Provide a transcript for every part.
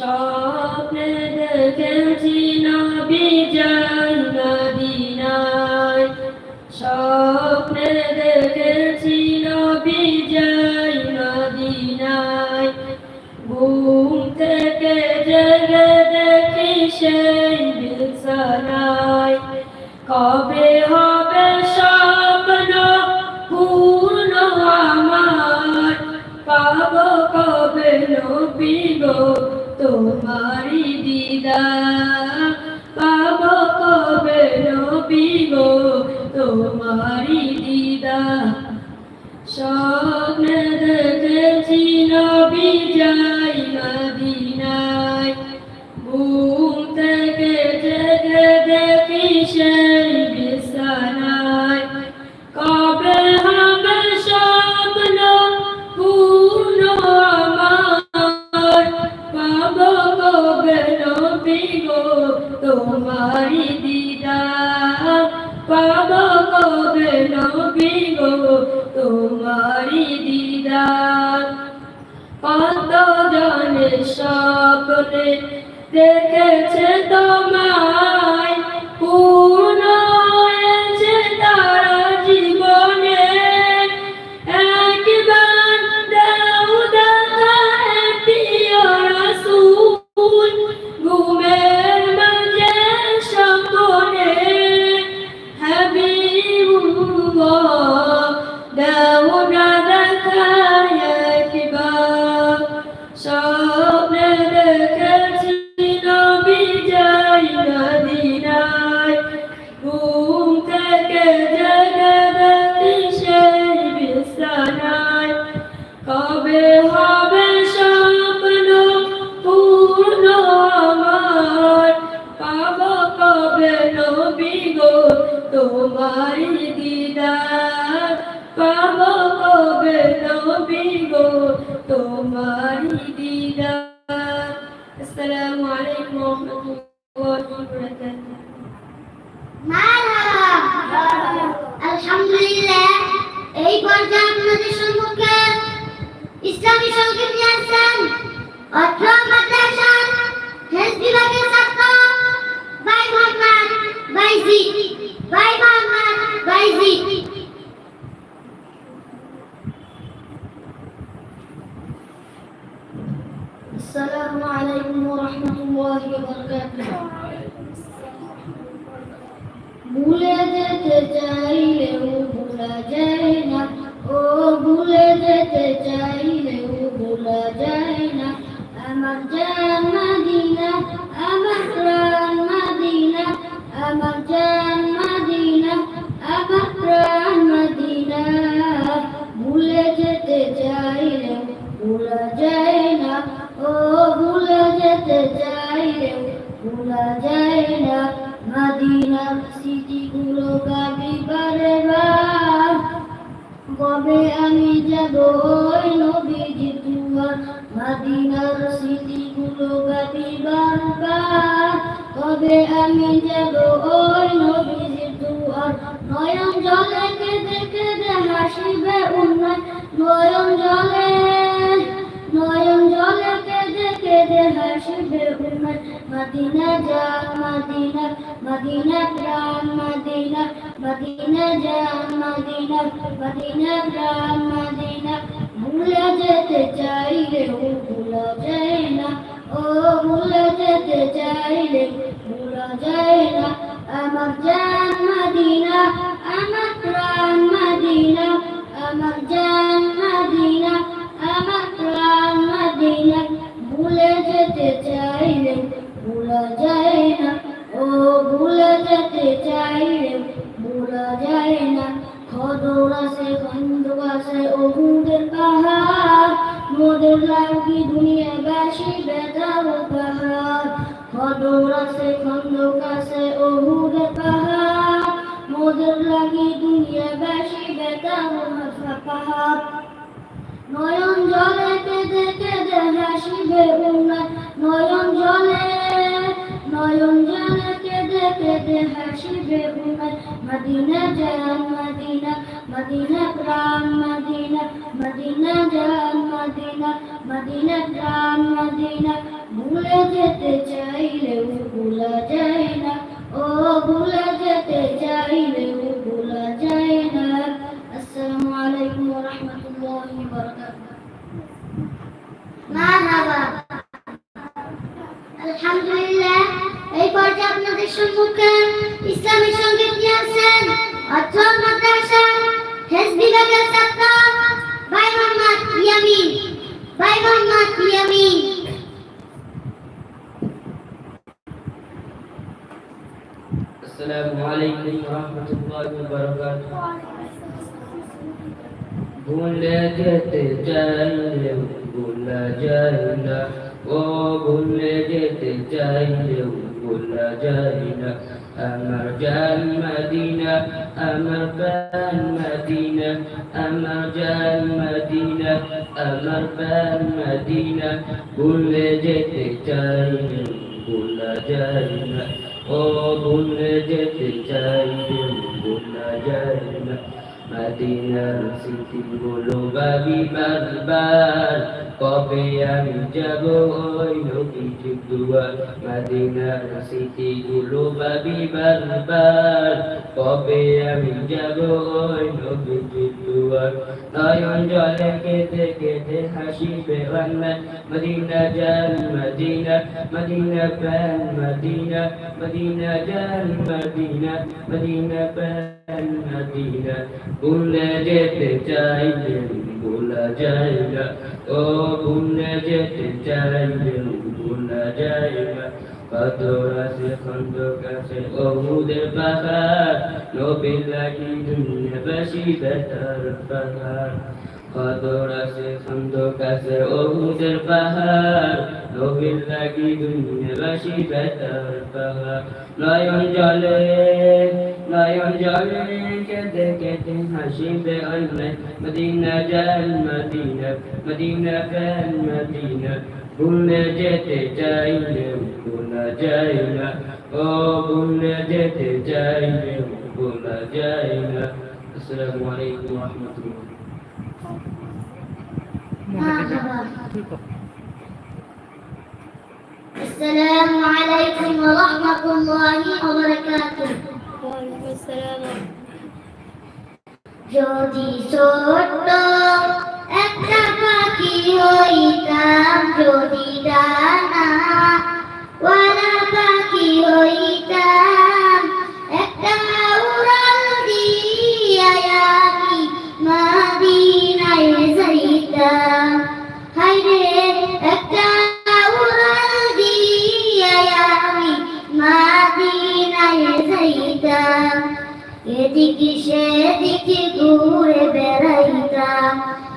স্বপ্নে দেখেছি নবী যাই স্বপ্নে স্বপ্নে দেখেছে তোমায় কবে নবী গো তোমারি দিদার। আসসালামু আলাইকুম ওয়া রাহমাতুল্লাহি ওয়া বারাকাতুহু মারহাবা। আলহামদুলিল্লাহ, এই পর্যায়ে আপনাদের সম্মুখে ইসলামী সংগীত নিয়েছেন অত্র মাদ্রাসা হেসবিবাগের ছাত্র ভাই মোহাম্মদ বাইজি। ভাই মোহাম্মদ বাইজি। عليكم ورحمة الله وبركاته ভুলে যেতে চাইলেও ভোলা যায় না ও ভুলে যেতে চাইলেও ভোলা যায় না আমার জান মাদিনা গাবি বার কবে আমি যাব ওই নবীজি দুয়ার মদিনার স্মৃতিগুলো গাবি বারবার। কবে আমি যাব ওই নবীজি দুয়ার নয়ন জলে কেঁদে কেঁদে হাসিবে উন্নয় নয়ন জলে নয়ন জলে কেঁদে কেঁদে হাসিবে উন্নয় মদিনা যান মদিনা মদিনা প্রাণ মদিনা মদিনা যান মদিনা মদিনা প্রাণ মদিনা। ভুলে যেতে চাইলে ভুলা যায় না, ও ভুলে যেতে চাইলে ভুলা যায় না। আমার জান মদিনা যেতে চাইলে খদর আছে খন্দক আছে মোদের লাগি দুনিয়াবাসী বেদার পাহাড়। নয়ন জলে কেঁদে কেঁদে হাসিবে উন্নয় নয়ন জলে নয়ন জলে কেঁদে কেঁদে হাসিবে উন্নয় মদিনা জান মদিনা মদিনা প্রাণ মদিনা মদিনা না। ও সম্মুখে ইসলামী সঙ্গীত নিয়ে আসেন অত্র মাদ্রাসা হেজ বিভাগের ছাত্র ভাই মোহাম্মদ ইয়ামিন ভাই মোহাম্মদ ইয়ামিন السلام عليكم ورحمة الله وبركاته ভুলে যেতে চাইলেও ভোলা যায় না ও ভুলে যেতে ভোলা যায় না আমার জান মদিনা আমার প্রাণ মদিনা আমার জান মদিনা আমার প্রাণ মদিনা ভুলে যেতে চাইলেও ভোলা যায় না ও ভুলে যেতে চাইলেও ভোলা না মদিনার স্মৃতিগুলো ভাবি বারবার, কবে আমি যাব ওই নবীজির দুয়ার? মদিনার স্মৃতিগুলো ভাবি বারবার, কবে আমি যাব ওই নবীজির দুয়ার নয়ন জলে কেঁদে কেঁদে হাসিবে বাংলা। মদিনা জান মদিনা মদিনা প্রাণ, মদিনা মদিনা জান মদিনা মদিনা প্রাণ, মদিনা। ভুলে যেতে চাইলে ভোলা যায় ও ভুলে যেতে চাইলে ভোলা যায় পাথর আছে খন্দক আছে অহুদের পাহাড় নবীর লাগি দুনিয়াবাসী বেতার পাহাড় কদর আছে খন্দক আছে অহুদের পাহাড় নবীর লাগি দুনিয়াবাসী বেতার পাহাড় নয়ন জলে নয়ন জলে কেঁদে কেঁদে হাসিবে অন্যায় মদিনা জান মদিনা মদিনা প্রাণ মদিনা ভুলে যেতে চাইলে ভোলা যায় না ও ভুলে যেতে চাইলে ভোলা যায় না আসসালামু আলাইকুম ওয়া রাহমাতুল্লাহ মারহাবা السلام عليكم ورحمة الله وبركاته وعليكم السلام যদি ছোট্ট একটা পাখি হইতাম যদি ডানা। ওয়ালা পাখি হইতাম, একটা উড়াল দিয়া আমি মাদিনায় যাইতাম। হাইরে একটা উড়াল দিয়া আমি মাদিনায় যাইতাম। এদিকে সেদিকে ঘুরে বেড়াইতাম।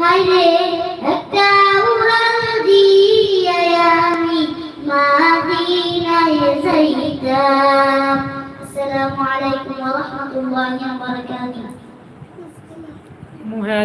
হায়রে একটা উড়াল দিয়া আমি মাদিনায় যাইতাম। আসসালামু আলাইকুম ওয়া রাহমাতুল্লাহি ওয়া বারাকাতুহু।